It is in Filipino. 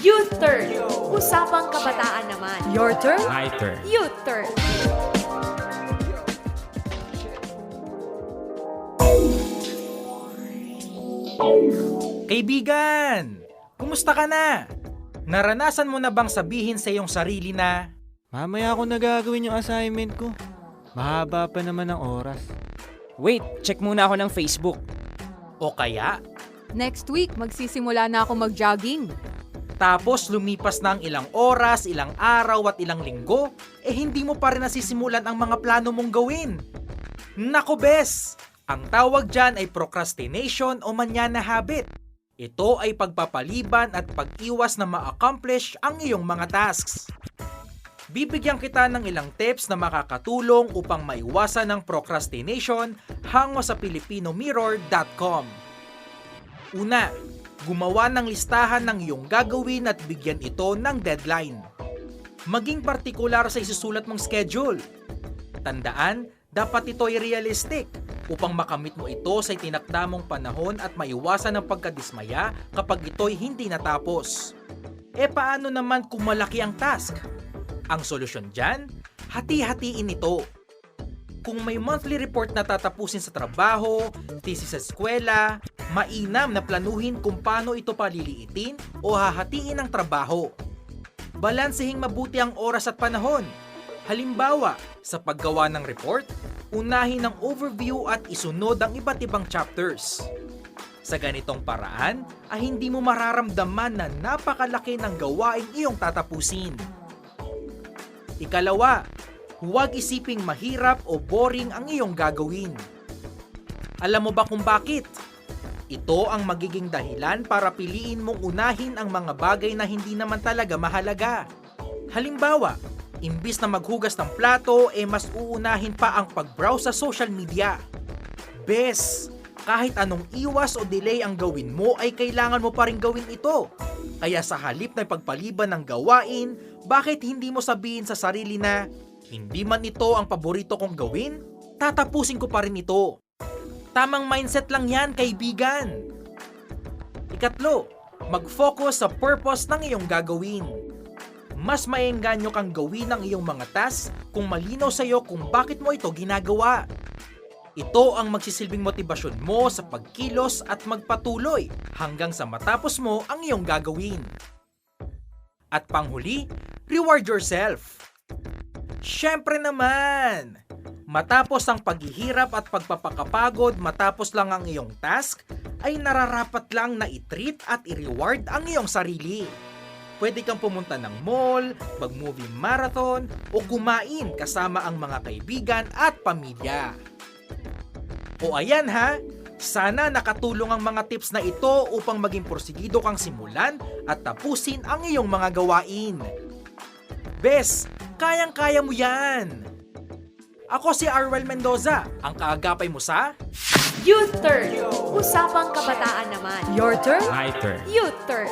Youth Turn. Usapang kabataan naman. Your turn? My turn. Youth Turn. Kaibigan! Kumusta ka na? Naranasan mo na bang sabihin sa iyong sarili na Mamaya ako nagagawin yung assignment ko. Mahaba pa naman ang oras. Wait, check muna ako ng Facebook. o kaya Next week, magsisimula na ako mag-jogging. Tapos lumipas ang ilang oras, ilang araw at ilang linggo, eh hindi mo pa rin nasisimulan ang mga plano mong gawin. Nako bes! Ang tawag dyan ay procrastination o manyana habit. Ito ay pagpapaliban at pag-iwas na ma-accomplish ang iyong mga tasks. Bibigyan kita ng ilang tips na makakatulong upang maiwasan ang procrastination hango sa filipinomirror.com. Una, gumawa ng listahan ng iyong gagawin at bigyan ito ng deadline. Maging partikular sa isusulat mong schedule. Tandaan, dapat ito ay realistic upang makamit mo ito sa itinakda mong panahon at maiwasan ang pagkadismaya kapag ito'y hindi natapos. E paano naman kung malaki ang task? Ang solusyon dyan, hati-hatiin ito. Kung may monthly report na tatapusin sa trabaho, thesis sa eskwela, mainam na planuhin kung paano ito paliliitin o hahatiin ang trabaho. Balansehing mabuti ang oras at panahon. Halimbawa, sa paggawa ng report, unahin ang overview at isunod ang iba't ibang chapters. Sa ganitong paraan, ay hindi mo mararamdaman na napakalaki ng gawain iyong tatapusin. Ikalawa, huwag isiping mahirap o boring ang iyong gagawin. Alam mo ba kung bakit? Ito ang magiging dahilan para piliin mong unahin ang mga bagay na hindi naman talaga mahalaga. Halimbawa, imbis na maghugas ng plato, eh mas uunahin pa ang pag-browse sa social media. Bes, kahit anong iwas o delay ang gawin mo ay kailangan mo pa rin gawin ito. Kaya sa halip na pagpaliban ng gawain, bakit hindi mo sabihin sa sarili na, hindi man ito ang paborito kong gawin, tatapusin ko pa rin ito. Tamang mindset lang yan, kaibigan. Ikatlo, mag-focus sa purpose ng iyong gagawin. Mas maengganyo kang gawin ang iyong mga tasks kung malinaw sa iyo kung bakit mo ito ginagawa. Ito ang magsisilbing motibasyon mo sa pagkilos at magpatuloy hanggang sa matapos mo ang iyong gagawin. At panghuli, reward yourself. Siyempre naman! Matapos ang paghihirap at pagpapakapagod matapos lang ang iyong task, ay nararapat lang na i-treat at i-reward ang iyong sarili. Pwede kang pumunta ng mall, mag-movie marathon, o kumain kasama ang mga kaibigan at pamilya. O ayan ha, sana nakatulong ang mga tips na ito upang maging porsigido kang simulan at tapusin ang iyong mga gawain. Bes, kayang-kaya mo yan! Ako si Arwel Mendoza, ang kaagapay mo sa Youth Turn. Usapang kabataan naman. Your turn? My Turn. Youth Turn.